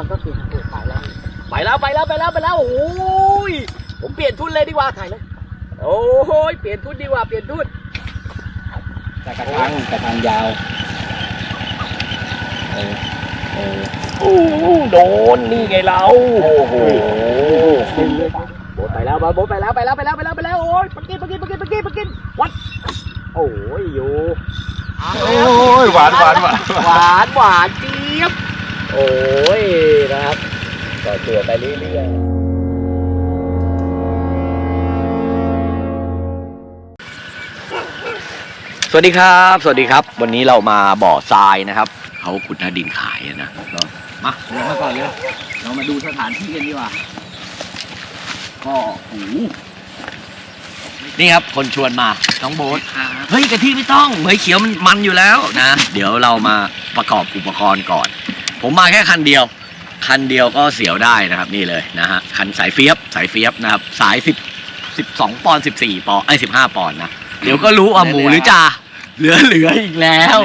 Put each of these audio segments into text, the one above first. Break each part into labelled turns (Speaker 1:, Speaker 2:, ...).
Speaker 1: มันก็ติดถูกไปแล้ว
Speaker 2: ไปแล้วไปแล้วไปแล้วไปแล้วโอ้ยผมเปลี่ยนทุนเลยดีกว่าถ่ายเลยโอ้ยเปลี่ยนทุนดีกว่าเปลี่ยนทุน
Speaker 1: แต่กระทังกระทังยาวเออเออ
Speaker 2: โอ้โดนนี่ไงเราโอ้โห
Speaker 1: ดึงเลย
Speaker 2: โบทไปแล้วโบทไปแล้วไปแล้วไปแล้วไปแล้วไปแล้วโอ้ยปักกินปักกินปักกินปักกินปักกินวัดโอ้ยอยู่เอา
Speaker 3: โอ้
Speaker 2: แล้ว
Speaker 3: ยหวานหวานหวาน
Speaker 2: หวานหวานเจี๊ยบ โอ้ยนะครับก็ตัวไปเรื่อยๆสวัสดีครับ สวัสดีครับ วันนี้เรามาบ่อทรายนะครับ เขาขุดหน้าดินขายอะนะมาเดินมาก่อนเลย เรามาดูสถานที่กันดีกว่า ก็โอ้โหนี่ครับ คนชวนมา น้องโบ๊ทเฮ้ยกะทิไม่ต้องเหมยเขียวมันมันอยู่แล้วนะ เดี๋ยวเรามาประกอบอุปกรณ์ก่อน ผมมาแค่คันเดียว คันเดียวก็เสียวได้นะครับนี่เลยนะฮะคันสายเฟียบสายเฟียบนะครับสายสิบสิบสองปอนสิบสี่ปอนไอ้สิบห้าปอนด์นะเดี๋ยวก็รู้ว่าหมูหรือจ่าเหลือเหลืออีกแล้ว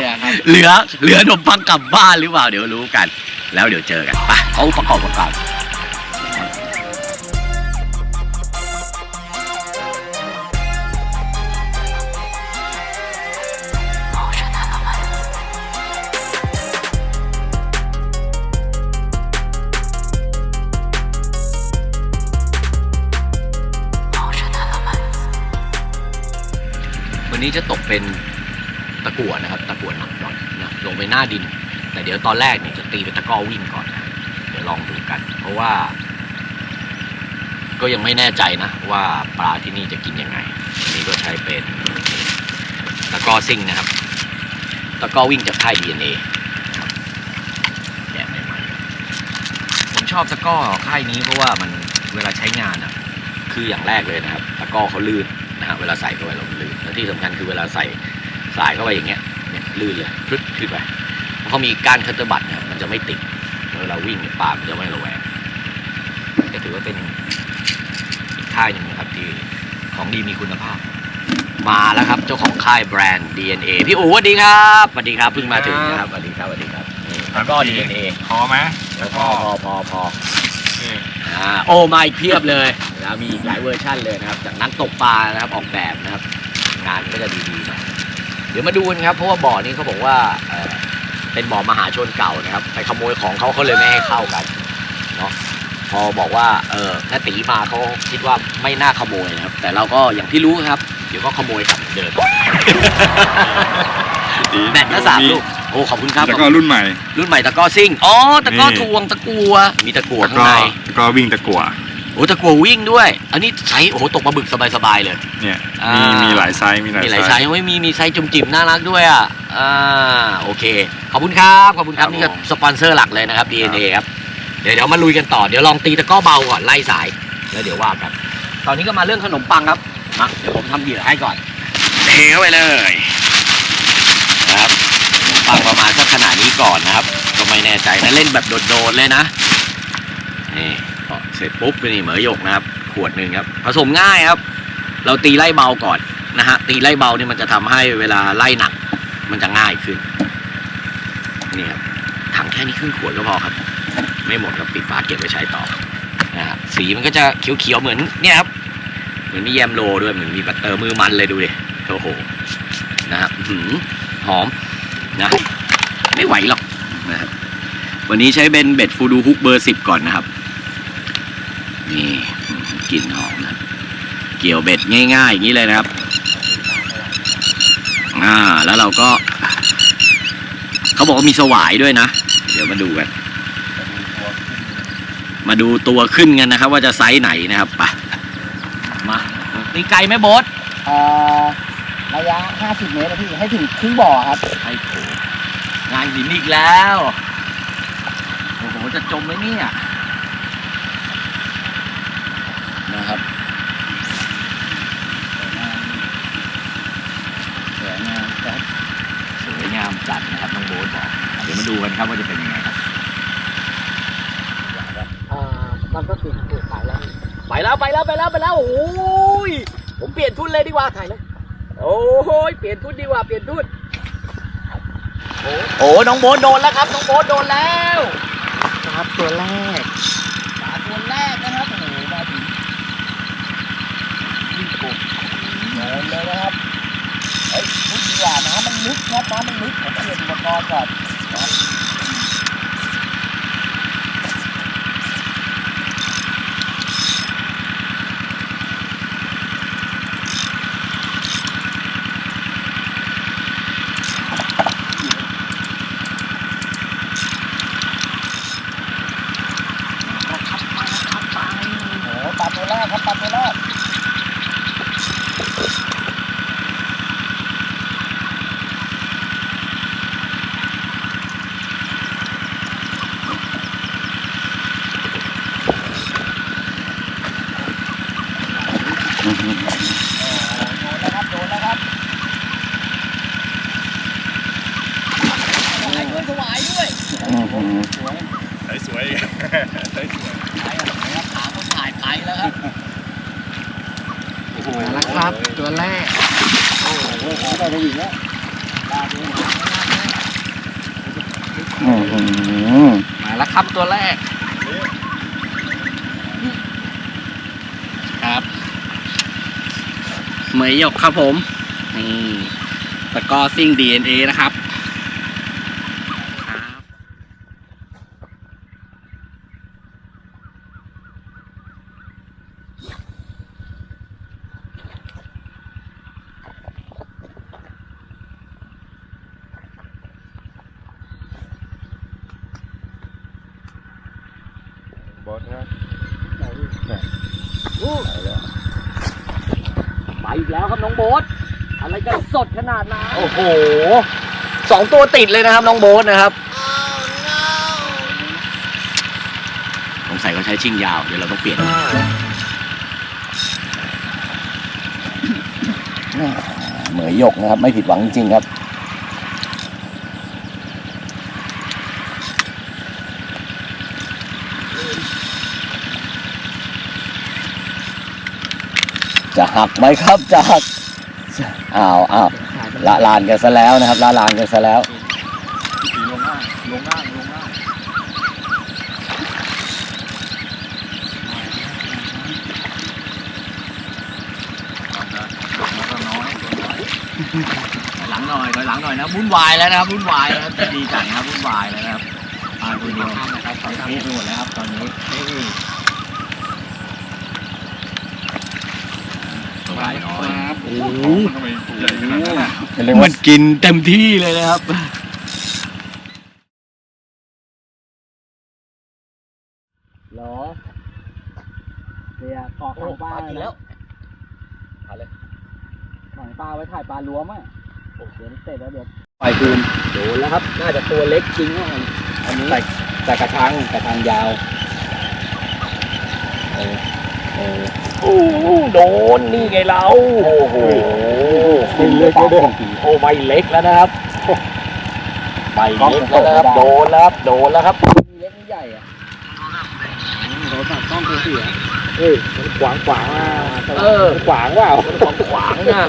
Speaker 2: เหลือเหลือขนมปังกลับบ้านหรือเปล่าเดี๋ยวรู้กัน แล้วเดี๋ยวเจอกันไปเขาประกอบประกอบ นี้จะตกเป็นตะกั่วนะครับ ตะกั่วหนักหน่อยนะลงไปหน้าดิน แต่เดี๋ยวตอนแรกเนี่ยจะตีเป็นตะก้อวิ่งก่อนนะเดี๋ยวลองดูกัน เพราะว่า ก็ยังไม่แน่ใจนะ ว่าปลาที่นี่จะกินยังไงอันนี้ก็ใช้เป็นตะก้อซิ่งนะครับ ตะก้อวิ่งจากค่าย DNA นะครับแกะใหม่ผมชอบตะก้อค่ายนี้เพราะว่ามันเวลาใช้งานอะ คืออย่างแรกเลยนะครับ ตะก้อเขาลื่นนะฮะเวลาใส่เข้าไปล้วมันลื่น และที่สำคัญคือเวลาใส่สายเข้าไปอย่างเงี้ยเนี่ยลื่นเลยพลึดขึ้นไปเพราะเขามีก้านคัตเตอร์บัตเนี่ยมันจะไม่ติดเวลาวิ่งเนี่ยปลามันจะไม่ระแวงก็ถือว่าเป็นอีกค่ายหนึ่งนะครับที่ของดีมีคุณภาพ มาแล้วครับเจ้าของค่ายแบรนด์ DNA พี่อู๋สวัสดีครับสวัสดีครับเพิ่งมาถึงนะครับสวัสดีครับสวัสดีครับนี่ตะกร้อ DNA
Speaker 3: พอไหม
Speaker 2: พ
Speaker 3: แล้ว
Speaker 2: อ
Speaker 3: ก็
Speaker 2: พอพอพอ
Speaker 3: นี่
Speaker 2: อ่าโอ้มาอีกเพียบเลยนะมีอีกหลายเวอร์ชั่นเลยนะครับ จากนักตกปลานะครับออกแบบนะครับ งานก็จะดีๆหน่อยเดี๋ยวมาดูกันครับเพราะว่าบ่อนี้เขาบอกว่าเอ่อเป็นบ่อมหาชนเก่านะครับ ไปขโมยของเขาเขาเลยไม่ให้เข้ากันเนาะพอบอกว่าเออถ้าตีมาเขาคิดว่าไม่น่าขโมยนะครับ แต่เราก็อย่างที่รู้ครับ เดี๋ยวก็ขโมยกลับเหมือนเดิมแบตก็สามลูกโอ้ขอบคุณครับ
Speaker 3: แล้วก็รุ่นใหม่
Speaker 2: รุ่นใหม่ตะกร้อซิ่งอ๋อตะกร้อ
Speaker 3: นี่
Speaker 2: ทวงตะกัวมีตะกัว
Speaker 3: แล้ว
Speaker 2: ข้าง
Speaker 3: ก็
Speaker 2: ใน
Speaker 3: ก็วิ่งตะกั่ว
Speaker 2: โอ้ตะกัววิ่งด้วย อันนี้ไซส์โอ้โหตกปลาบึกสบายๆเลย
Speaker 3: เนี่ย
Speaker 2: อ่ามี
Speaker 3: มีมีหลายไซส์มีหลาย
Speaker 2: มีหลาย
Speaker 3: ไซ
Speaker 2: ไซส์
Speaker 3: ส์
Speaker 2: ไม่มีมีไซส์จุ่มจิ๋มน่ารักด้วยอะอ่าโอเค ขอบคุณครับขอบคุณครับ
Speaker 3: ครับ
Speaker 2: นี่ก็
Speaker 3: ผม
Speaker 2: สปอนเซอร์หลักเลยนะครับ DNA ครับเดี๋ยวเดี๋ยวมาลุยกันต่อเดี๋ยวลองตีตะกร้อเบาก่อนไล่สายแล้วเดี๋ยวว่ากันตอนนี้ก็มาเรื่องขนมปังครับมาเดี๋ยวผมทำเหยื่อให้ก่อนเทเข้าไปเลยนะครับขนมปังประมาณสักขนาดนี้ก่อนนะครับ ก็ไม่แน่ใจนะเล่นแบบโดดๆเลยนะนี่ก็ เสร็จปุ๊บนี่เหมยหยกนะครับ ขวดหนึ่งครับ ผสมง่ายครับ เราตีไล่เบาก่อนนะฮะตีไล่เบานี่มันจะทำให้เวลาไล่หนัก มันจะง่ายขึ้นนี่ครับถังแค่นี้ครึ่งขวดก็พอครับ ไม่หมดครับปิดฝาเก็บไว้ใช้ต่อนะฮะสีมันก็จะเขียวๆเหมือนเนี่ยครับเหมือนมีแยมโลด้วยเหมือนมีบัตเตอร์มือมันเลยดูดิโอ้โหนะครับอื้อหือหอมนะไม่ไหวหรอกนะครับวันนี้ใช้เป็นเบ็ดฟูดูฮุกเบอร์สิบก่อนนะครับ นี่กลิ่นหอมนะ เกี่ยวเบ็ดง่ายๆอย่างนี้เลยนะครับ อ่า แล้วเราก็ เขาบอกว่ามีสวายด้วยนะ เดี๋ยวมาดูกัน มาดูตัวขึ้นกันนะครับ ว่าจะไซส์ไหนนะครับไปมาตีไกลไหมโบส
Speaker 1: เอ่อระยะ 50 เมตรนะพี่ ให้ถึงครึ่งบ่อครับ
Speaker 2: ไอ้โถงานหินอีกแล้ว โอ้โห จะจมไหมเนี่ยนะครับ
Speaker 1: สวยงามครับ
Speaker 2: สวยงามจัดนะครับน้องโบ๊ทบอกเดี๋ ยวมาดูกันครับว่าจะเป็นยังไงครับ
Speaker 1: อ่ามันก็ติดถูกไปแล้ว
Speaker 2: ไปแล้วไปแล้วไปแล้วไปแล้วโอ้ยผมเปลี่ยนทุนเลยดีกว่าถ่ายเลยโอ้ยเปลี่ยนทุนดีกว่าเปลี่ยนทุนโอ้โอ้น้องโบ๊ทโดนแล้วครับน้องโบ๊ทโดนแล้วครับครับตัวแรก
Speaker 1: ปลาตัวแรกนะครับโอ้โหมาถึงนี่กบโดนเลยนะครับเฮ้ยลึกดีกว่าน้ำมันลึกครับน้ำมันลึกผมเปลี่ยนอุปกรณ์ก่อน นะโอ้โหปลาตัวแรกครับปลาตัวแรก โอ้โหโด นแล้วครับโดนแล้วครับสวายด้วยสวายด้วย
Speaker 3: ใส่สวยใส่สวย
Speaker 1: ไปแล้วครับขาคนถ่ายไปแล้วครับ
Speaker 3: โอ้โห
Speaker 2: มาแล้วครับตัวแรก
Speaker 1: โอ้โหได้ไปอีกแล้วปลาตัวหนา
Speaker 2: มาแล้วครับตัวแรก ครับ เหมยหยกครับผมนี่ตะก้อซิ่ง DNA นะครับครับ
Speaker 3: บอสนะ
Speaker 2: ไปอีกแล้วครับน้องโบ๊ทอะไรกันสดขนาดนั้นโอ้โหสองตัวติดเลยนะครับน้องโบ๊ทนะครับสงสัยเขาใช้ชิงยาวเดี๋ยวเราต้องเปลี่ยน
Speaker 1: เหมยหยกนะครับ ไม่ผิดหวังจริงๆครับ จะหักไหมครับจะหักอ้าวอ้าวละลานกันซะแล้วนะครับละลานกันซะแล้ว
Speaker 3: ลงล่างลงล่างลงล่างแล้วก็น้อยตัวน้อย
Speaker 2: หลังหน่อยถอยหลังหน่อยนะวุ่นวายแล้วนะครับวุ่นวายแล้วจะดีใจนะครับวุ่นวายแล้วนะครับอ่าตัวเดียวนะครับเขาทำไปหมดแล้วครับตอนนี้สบายน้อยโอ้โห
Speaker 3: ทำไมใหญ่ขนาดนั้นอะ
Speaker 1: เรียกว่า
Speaker 2: มันกินเต็มที่เลยนะครับ
Speaker 1: หรอเดี๋ยวขอขังปลา
Speaker 2: กินแล้ว
Speaker 1: ขังปลาไว้ถ่ายปลารวมอะโอ้เดี๋ยวเสร็จแล้วเดี๋ยว
Speaker 2: ปล่อยคืนโดนแล้วครับ น่าจะตัวเล็กจริงนะอันนี้แต่แต่กระชังกระชังยาวเออเออ โอ้โหโดนนี่ไงเรา โอ้โห
Speaker 1: กินเลยก็ได้
Speaker 2: โอ้ไม่เล็กแล้วนะครับไม่เล็กแล้วนะครับ โดนแล้วครับ โดนแล้วครับ
Speaker 1: มีเล็กมีใหญ่อะ
Speaker 2: โดนสั่งต้องตัวเสีย
Speaker 1: เฮ้ยมันขวางขวางอะ
Speaker 2: เออ
Speaker 1: ขวางเปล่า
Speaker 2: มันของขวางนะ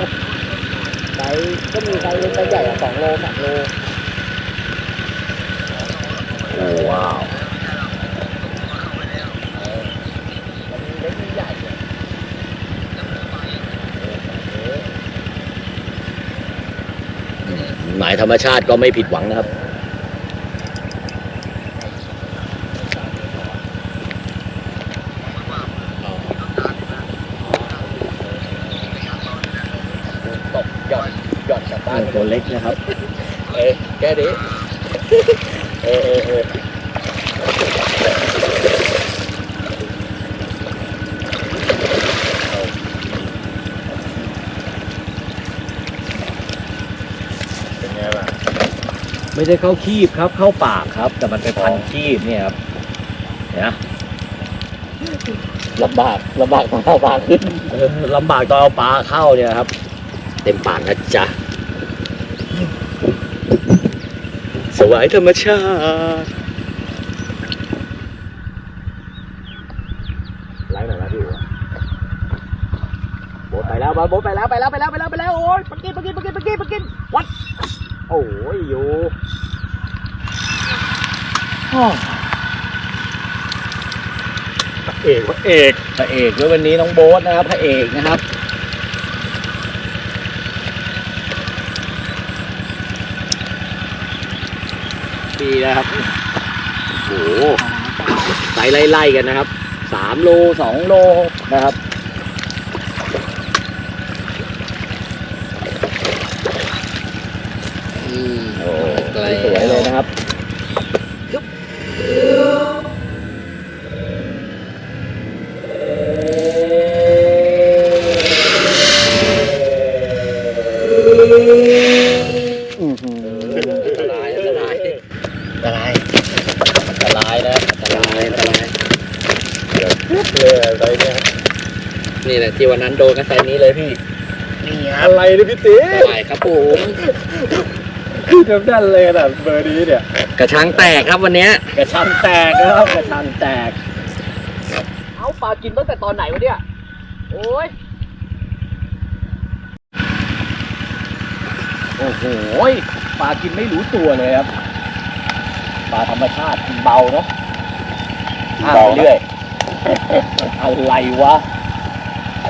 Speaker 1: ไซส์ก็มีไซส์เล็กไซส์ใหญ่อะสองโลสามโล
Speaker 2: โอ้ว้าว
Speaker 1: มีเล็กมีใหญ่อะ
Speaker 2: หมายธรรมชาติก็ไม่ผิดหวังนะครับ ตกหย่อนหย่อนกลับบ้านตัวเล็กนะครับ เอ้แค่นี้เออเออเออ
Speaker 3: เป็นไงล่ะ
Speaker 2: ไม่ได้เข้าคีบครับ เข้าปากครับ แต่มันไปพันคีบเนี่ยครับเห็นไหม
Speaker 1: ลำบากลำบากของเราปากขึ้น
Speaker 2: เออลำบากตอนเอาปลาเข้าเนี่ยครับ เต็มปากนะจ๊ะสวายธรรมชาติไล่หน่อยนะพี่โบ๊ทไปแล้วโบ๊ทไปแล้วไปแล้วไปแล้วไปแล้วไปแล้วโอ้ยปะกินปะกินปะกินปะกินปะกินวัด โอ้ยอยู่
Speaker 3: เอกพระเอก
Speaker 2: พระเอกด้วยวันนี้น้องโบ๊ทนะครับพระเอกนะครับ ดีนะครับโอ้โหไซส์ไล่ๆกันนะครับสามโลสองโลนะครับ โด
Speaker 4: นกันไซนี้เลยพี่
Speaker 2: นี่ครั
Speaker 3: อะไรเนี่ยพี่ตี
Speaker 4: สบายครับผม
Speaker 3: คือจำได้เลยนะเบอร์นี้เนี่ย
Speaker 4: กระชังแตกครับวันเนี้ย
Speaker 2: กระชังแตกนะครับกระชังแตก เอาปลากินตั้งแต่ตอนไหนวะเนี่ย โอ้ย โอ้โหปลากินไม่รู้ตัวเลยครับ ปลาธรรมชาติกินเบาเนาะห้ามไปเรื่อย อะไรวะ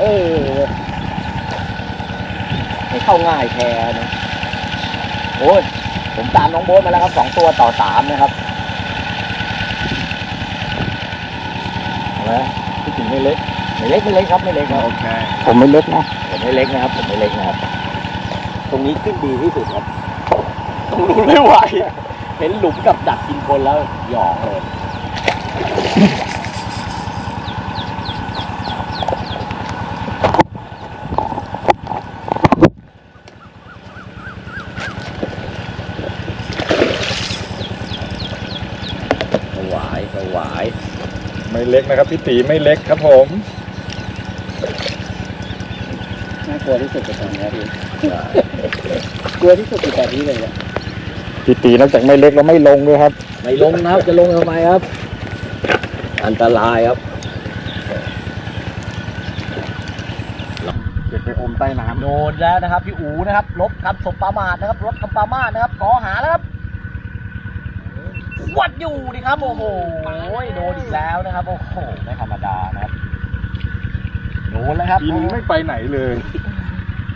Speaker 2: เออไม่เข้าง่ายแค่นะโอ้ยผมตามน้องโบ๊ทมาแล้วครับสองตัวต่อสามนะครับเอาละพี่ถึงไม่เล็กไม่เล็กไม่เล็กครับไม่เล็กครับ
Speaker 3: โอเค
Speaker 2: ผมไม่เล็กนะผมไม่เล็กนะครับผมไม่เล็กนะครับ ตรงนี้ขึ้นดีที่สุดครับตรงนู้นไม่ไหวเห็นหลุมกับดักกินคนแล้วหยองเลย สวายสวาย
Speaker 3: ไม่ เล็กนะครับพี่ตีไม่เล็กครับผม
Speaker 4: น่ากลัวที่สุดกับตอนนี้พี่กลัวที่สุดคือแบบนี้เลยเนี่ย
Speaker 3: พี่ตีนอกจากไม่เล็กแล้วไม่ลงด้วยครับ
Speaker 2: ไม่ลงนะครับ จะลงทำไมครับ อันตรายครับ
Speaker 3: เก็บไปอมใต้น้ำ
Speaker 2: โดนแล้วนะครับ พี่อูนะครับลบคำสบประมาทนะครับลดคำประมาทนะครับขอหาแล้วครับ วัดอยู่นี่ครับ โอ้โหโดนอีกแล้วนะครับ โอ้โหไม่ธรรมดานะครับโดนแล้วครับ
Speaker 3: กินไม่ไปไหนเลย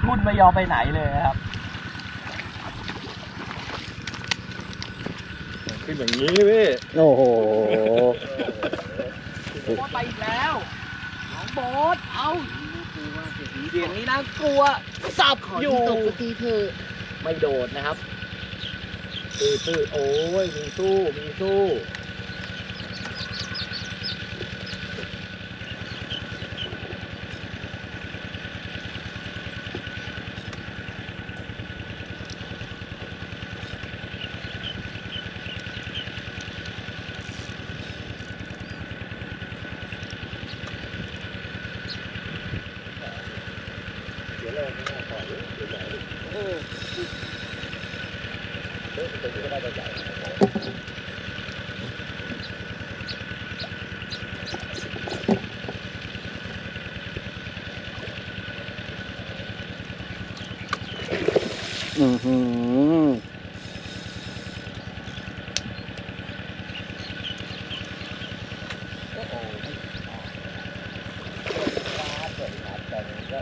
Speaker 2: รุ่นไม่ยอมไปไหนเลยนะครับ
Speaker 3: ขึ้นอย่างนี้พี่
Speaker 2: โอ้โหโบ๊ทไปอีกแล้วน้องโบ๊ทเอาเสียงนี้น่ากลัวสับอยู่
Speaker 4: ตกทีเถอะ
Speaker 2: ไม่โดดนะครับ ตื้อตื้อโอ้ยมีสู้มีสู้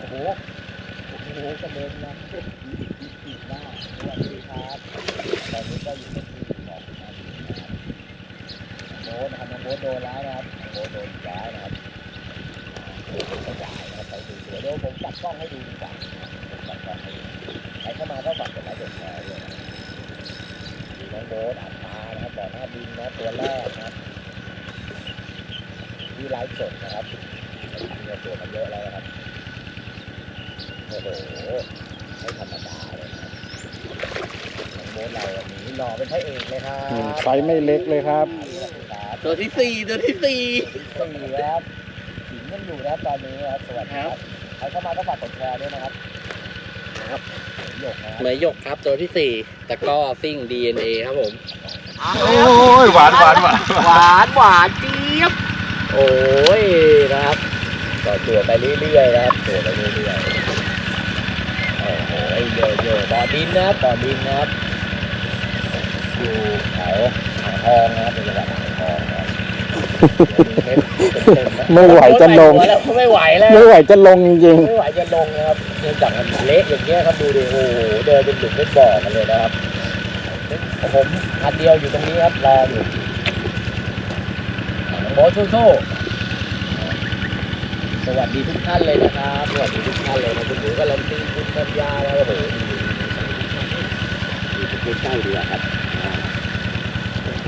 Speaker 2: โอ้โห โอ้โหกระเด็นนะอีกอีกอีกหน้าสวัสดีครับตอนนี้ก็อยู่ในที่ของนะครับโบนะครับโบโดนแล้วนะครับโบโดนแล้วนะครับโบ๊ทขยายนะครับไปดูเดี๋ยวผมจับกล้องให้ดูดีกว่าจับกล้องให้ดูใครเข้ามาก็ฝากกดไลค์กดแชร์ด้วยนะครับดูน้องโบ๊ทอัดตานะครับต่อหน้าดินนะตัวแรกนะครับที่ไลฟ์สดนะครับมีตัวมันเยอะแล้วนะครับ โอ้โหไม่ธรรมดาเลยนะครับน้องโบ๊ทเราวันนี้หล่อเป็นพระเอกเลยครับ
Speaker 3: ไซส์ไม่เล็กเลยครับ
Speaker 2: ครับ
Speaker 4: ตัวที่สี่ตัวที่สี่
Speaker 2: สี่ครับหินยังอยู่นะครับตอนนี้ครับสวัสดีครับใครเข้ามาก็ฝากกดแชร์ด้วยนะครับครับ หยกนะครับ
Speaker 4: เหมยหยกครับตัวที่สี่ตะกร้อซิ่ง DNA ครับผม
Speaker 3: โอ้ยหวานหวานหวาน
Speaker 2: หวานหวานเจี๊ยบ โอ้ยนะครับก็ตัวไปเรื่อยๆนะครับตัวไปเรื่อยๆโอ้โห เยอะเยอะบ่อดินนะครับบ่อดินนะครับอยู่แถวอ่างทองนะครับเป็นจังหวัดอ่างทองนะครับเดี๋ยวมีเทปเต็มๆนะ
Speaker 1: ไม่ไหวจะลง
Speaker 2: แล้วไม่ไหวแล้ว
Speaker 1: ไม่ไหวจะลงจริง
Speaker 2: ไม่ไหวจะลงนะครับเนื่องจากมันเละอย่างเงี้ยครับดูดิโอ้โหเดินเป็นหลุมเป็นบ่อกันเลยนะครับ ผมคันเดียวอยู่ตรงนี้ครับรออยู่น้องโบ๊ทสู้ๆ สวัสดีทุกท่านเลยนะครับสวัสดีทุกท่านเลยนะคุณหนูการันตีคุณปัญญาแล้วโอ้โหอยู่ใกล้ๆดีกว่าครับอ่าโอ้โห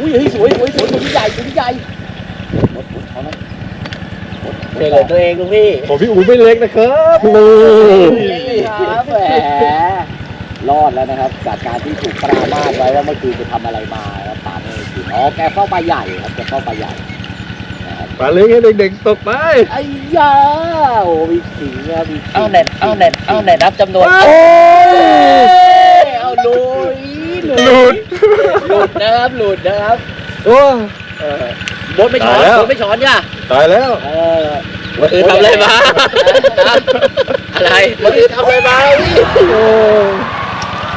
Speaker 2: อุ้ยเฮ้ยสวยสวยสวยตัวนี้ใหญ่ตัวนี้ใหญ่หมดหมดเอาไหมหมดเจอตัวเองลุงพี่
Speaker 3: ผมพี่อูไม่เล็กนะครับ
Speaker 1: ๆนี่
Speaker 2: ครับแหม รอดแล้วนะครับ จากการที่ถูกปรามาสไว้ว่าเมื่อคืนไปทำอะไรมาครับตามไม่คืนอ๋อแกเฝ้าปลาใหญ่ครับแกเฝ้าปลาใหญ่นะครับ
Speaker 3: ปลาเล็กให้เด็กๆตกไป
Speaker 2: ไอ้ยาโอ้มีขิงครับมีเอาเน็ตเอาเน็ตเอาเน็ตนับจำนวน
Speaker 3: โอ้ย
Speaker 2: เอาหลุยห
Speaker 3: หลุด
Speaker 2: หลุดนะครับหลุดนะครับ
Speaker 3: โอ้ย
Speaker 2: เออบดไม่ช้อน
Speaker 3: ตายแล้ว
Speaker 2: บดไม่ช้อนจ้ะ
Speaker 3: ตายแล้ว
Speaker 2: เออ
Speaker 4: วันอื่นทำอะไรมาอะไร
Speaker 2: วันอื่นทำอะไรมาพี่
Speaker 3: โอ้ย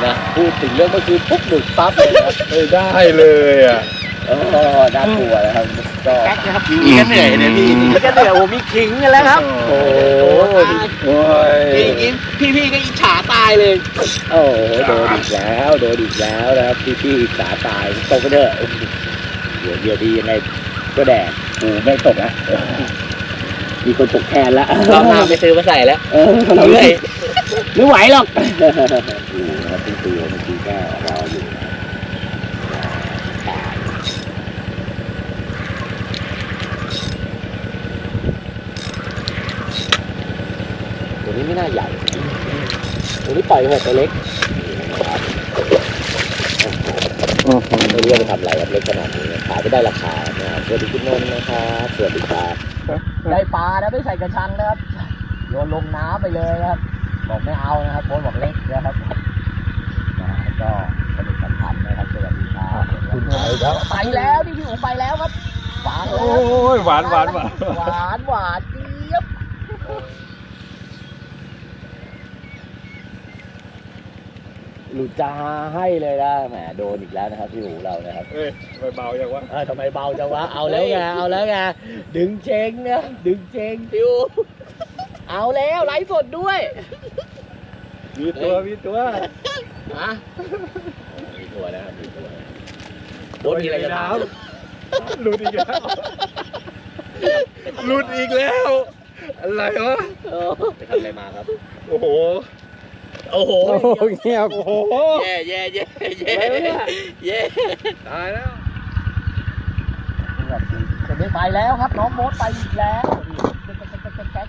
Speaker 2: นะพูดถึงเรื่องเมื่อคืนปุ๊บหลุดปั๊บเลยนะครับ
Speaker 3: ไม่ได้เลยอะ
Speaker 2: เออน่ากลัวนะครับก็
Speaker 4: แก๊กนะครับพี่ก็เหนื่อยเนี่ยพี่
Speaker 2: ก็เดี๋ยวผมมีขิงกันแล้วครับ
Speaker 3: โอ้ยโอ้ย
Speaker 4: พี่พี่ก็อิจฉาตายเลย
Speaker 2: โอ้โหโดนอีกแล้วโดนอีกแล้วนะครับพี่พี่ๆสาตายตกไปเถอะเดี๋ยวเดี๋ยวดียังไงก็แดกกูไม่ตกนะมีคนตกแทนละ
Speaker 4: รอบหน้าไปซื้อมาใส่แล้ว
Speaker 2: เออ
Speaker 4: เหนื่อย
Speaker 2: ไม่ไหวหรอกอยู่นะครับเป็นตัวเมื่อกี้ก็รออยู่นะตายตัวนี้ไม่น่าใหญ่ ตัวนี้ปล่อยเถอะตัวเล็กนะครับ
Speaker 1: อื้อหือ
Speaker 2: ไม่รู้ว่าไปทำอะไรครับเล็กขนาดนี้ขายไม่ได้ราคานะครับสวัสดีคุณนนท์นะครับสวัสดีครับได้ปลานะไม่ใส่กระชังนะครับโยนลงน้ำไปเลยนะครับ บอกไม่เอานะครับโค้ชบอกเล็กนะครับนะก็สนุกสนานนะครับสวัสดีครับคุณไปแล้วไปแล้วนี่พี่อู๋ไปแล้วครับหวานแล้
Speaker 3: โอ้
Speaker 2: วย
Speaker 3: หวานหวานหวาน
Speaker 2: หวานหวานเจี๊ยบหลุดจาให้เลยนะแหมโดนอีกแล้วนะครับพี่อู๋เรานะครับ
Speaker 3: เอ้ยไม่เบาอย่างวะ
Speaker 2: เออทำไมเบาจังวะเอาแล้วไงเอาแล้วไงดึงเชงนะดึงเชงฟิวเอาแล้วไลฟ์สดด้วย
Speaker 3: มีตัวมีตัว
Speaker 2: ฮะมีตัวนะครับมีตัว
Speaker 4: โบทมีอะไรจะถาม
Speaker 3: หลุดอีกแล้วหลุดอีกแล้ว อะไรวะ
Speaker 2: ไปทำอะไรมาครับ
Speaker 3: โอ้โห
Speaker 2: โอ้โห
Speaker 1: โอ้โหเงียบ
Speaker 3: โอ้โห
Speaker 4: แย่แย่แย่แย่
Speaker 2: อะไรวะเนี่ย
Speaker 4: แย่
Speaker 3: ตายแล้ว
Speaker 2: จะได้ไปแล้วครับ น้องโบ๊ทไปอีกแล้วแก๊ก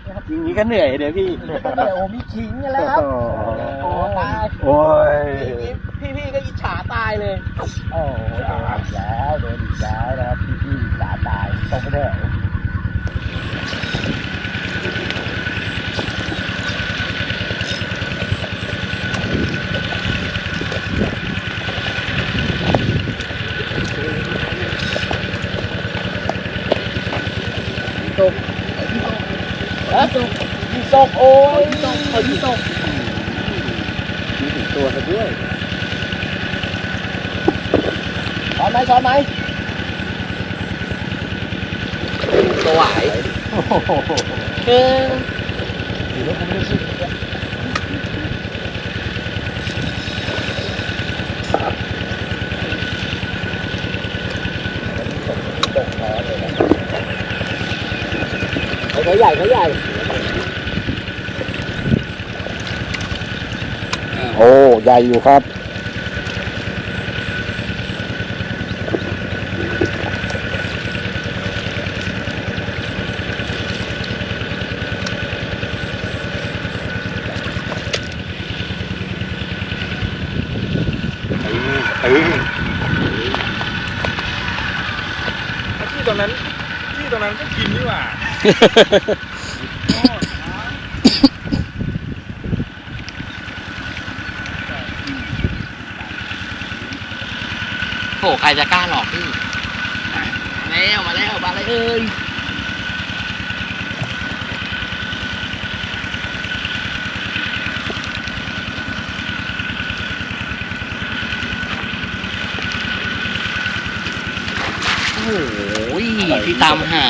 Speaker 2: นะครับ
Speaker 4: อย่างนี้ก็เหนื่อยเดี๋ยวพี่
Speaker 2: เดี๋ยวโอ้มีขิงกันแล้วครับ โอ้ตาย
Speaker 3: โอ้ย
Speaker 4: พี่พี่ก็อิจฉาตายเลย
Speaker 2: โอ้โหโดนอีกแล้วโดนอีกแล้วนะครับพี่พี่ๆสาตายตรงไปเถอะตก ฮะยีตกโอ้ยตกขายีตกมีถึงตัวซะด้วยช้อนไหมช้อนไหม
Speaker 4: สวไหว
Speaker 2: เออหรือว่าผมไม่ได้ชื่อ เขาใหญ่เขาใหญ่
Speaker 1: โอ้ใหญ่อยู่ครับ
Speaker 3: ที่ตรงนั้นที่ตรงนั้นก็กินนี่หว่า
Speaker 4: โอ้ใครจะกล้าหลอกพี่มาแล้วมาแล้วมาเลยเอ้ยโอ้โหพี่ตามหา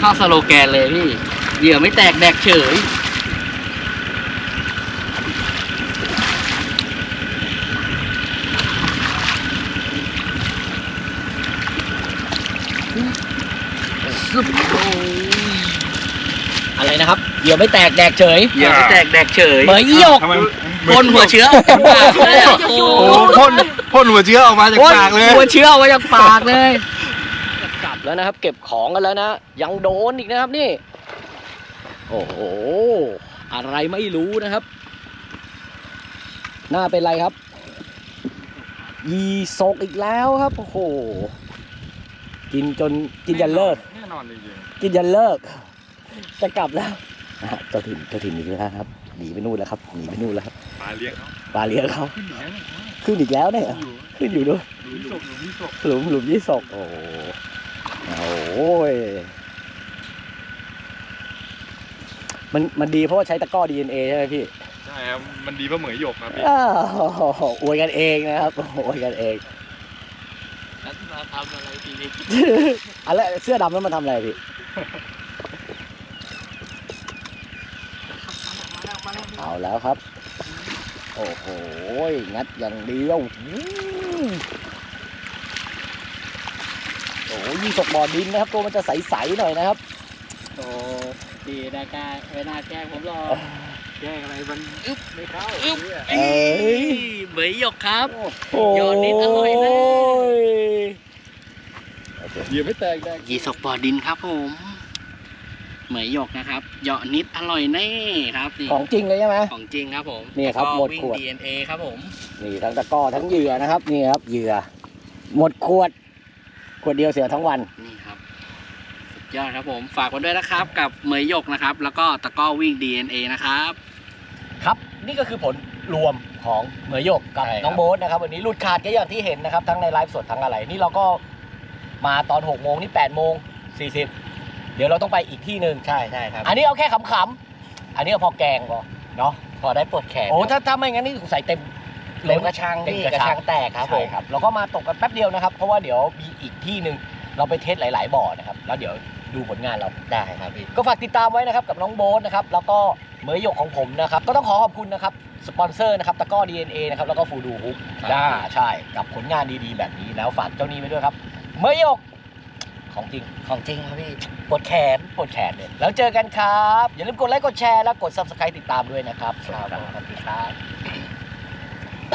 Speaker 4: เข้าสโลแกนเลยพี่ เหยื่อไม่แตกแดกเฉย
Speaker 2: อะไรนะครับเหยื่อไม่แตกแดกเฉย
Speaker 4: เหยื่อไม่แตกแดกเฉย
Speaker 2: เหมยยี่หยก
Speaker 3: ทำไม
Speaker 4: พ่นหัวเชื้อออกจากปากเลยอะ
Speaker 3: โอ้โหพ่นพ่นหัวเชื้อออกมาจากปากเลย
Speaker 2: หัวเชื้อไว้จากปากเลยกลับ แล้วนะครับ เก็บของกันแล้วนะ ยังโดนอีกนะครับนี่ โอ้โห อะไรไม่รู้นะครับ หน้าเป็นไรครับ ยีซกอีกแล้วครับ โอ้โห กินจนกินยันเลิก
Speaker 3: แน่นอนจริง
Speaker 2: กินยันเลิก จะกลับแล้วนะฮะเจ้าถิ่นเจ้าถิ่นหนีไปแล้วครับ หนีไปนู่นแล้วครับ หนีไปนู่นแล้วครับ
Speaker 3: ๆปลาเลี้ยงเขา
Speaker 2: ปลาเลี้ยงเขา
Speaker 3: ขึ้นอย่างนั้นเนี่ย
Speaker 2: ขึ้นอีกแล้วเนี่ยขึ้นอยู่ด้วย
Speaker 3: ดูศพดูที่ศพ
Speaker 2: หลุมหลุมยี่สกโอ้โห โอ้ยมันมันดีเพราะว่าใช้ตะกร้อ DNA ใช่ไหมพี่
Speaker 3: ใช่ครับ มันดีเพราะเหมยหยกครับพี่
Speaker 2: อ้าวอวยกันเองนะครับอวยกันเอง
Speaker 4: แล้วมาทำอะไรทีนี้
Speaker 2: อะแล้วเสื้อดำนั้นมันทำอะไรพี่เอาแล้วครับ โอ้โห งัดอย่างเดียวอืม โอ้โหยี่สกบ่อดินนะครับ ตัวมันจะใสๆหน่อยนะครับ
Speaker 4: โอ้ดีนะกล้าไม่น่าแกล้งผมหรอก
Speaker 3: แก้อะไรมันอึ๊บไม่เข้า
Speaker 4: อึ๊บ
Speaker 3: เนี่ย
Speaker 2: เอ้ย
Speaker 4: เหมยหยกครับ
Speaker 2: โอ้
Speaker 4: โยนนิดอร่อยแน่
Speaker 3: เหยียบไม่แตกแดก
Speaker 4: ยีสกปอดินครับผมเหมยหยกนะครับเหยาะนิดอร่อยแน่ครับนี่
Speaker 2: ของจริงเลยใช่ไหม
Speaker 4: ของจริงครับผม
Speaker 2: นี่ครับ
Speaker 4: แล้วก็
Speaker 2: หมด
Speaker 4: วิ่ง
Speaker 2: ขวด
Speaker 4: DNA ครับผม
Speaker 2: นี่ทั้งตะกร้อทั้งเหยื่อนะครับนี่ครับเหยื่อหมดขวด ขวดเดียวเสียทั้งวัน
Speaker 4: นี่ครับสุดยอดครับผม ฝากไว้ด้วยนะครับ กับเหมยหยกนะครับ แล้วก็ตะกร้อวิ่ง DNA นะครับ
Speaker 2: ครับ นี่ก็คือผลรวมของเหมยหยกกับ
Speaker 4: ใช่ครับ
Speaker 2: น้องโบ๊ทนะครับ วันนี้หลุดขาดก็อย่างที่เห็นนะครับ ทั้งในไลฟ์สดทั้งอะไร นี่เราก็มาตอน6โมงนี่8โมง40 เดี๋ยวเราต้องไปอีกที่หนึ่ง
Speaker 4: ใช่ใช่ครับ
Speaker 2: อันนี้เอาแค่ขำๆอันนี้เอาพอแกงพอเนาะ
Speaker 4: พอได้ปลดแขน
Speaker 2: โอ้ถ้าถ้าไม่งั้นนี่สงสัยเต็ม
Speaker 4: เต็มกระชัง
Speaker 2: เต็ม
Speaker 4: พี่
Speaker 2: กระชังแตกครับ
Speaker 4: ใช่
Speaker 2: ผม
Speaker 4: ครับ
Speaker 2: เราก็มาตกกันแป๊บเดียวนะครับ เพราะว่าเดี๋ยวมีอีกที่หนึ่งเราไปเทสหลาย ๆ บ่อนะครับ แล้วเดี๋ยวดูผลงานเรา
Speaker 4: ได้ครับพี่
Speaker 2: ก็ฝากติดตามไว้นะครับกับน้องโบ๊ทนะครับแล้วก็เหมยหยกของผมนะครับก็ต้องขอขอบคุณนะครับสปอนเซอร์นะครับตะกร้อ DNA นะครับแล้วก็ฟูดูฮุก
Speaker 4: ครับ
Speaker 2: จ้าใช่กับผลงานดีๆ แบบนี้แล้วฝากเจ้านี้ไว้ด้วยครับเหมยหยกของจริง
Speaker 4: ของจริงครับพี่
Speaker 2: ปวดแขนปวดแขนเลยแล้วเจอกันครับ อย่าลืมกดไลค์กดแชร์แล้วกด subscribe ติดตามด้วยนะครับ
Speaker 4: ครับ
Speaker 2: สวัสดีครับ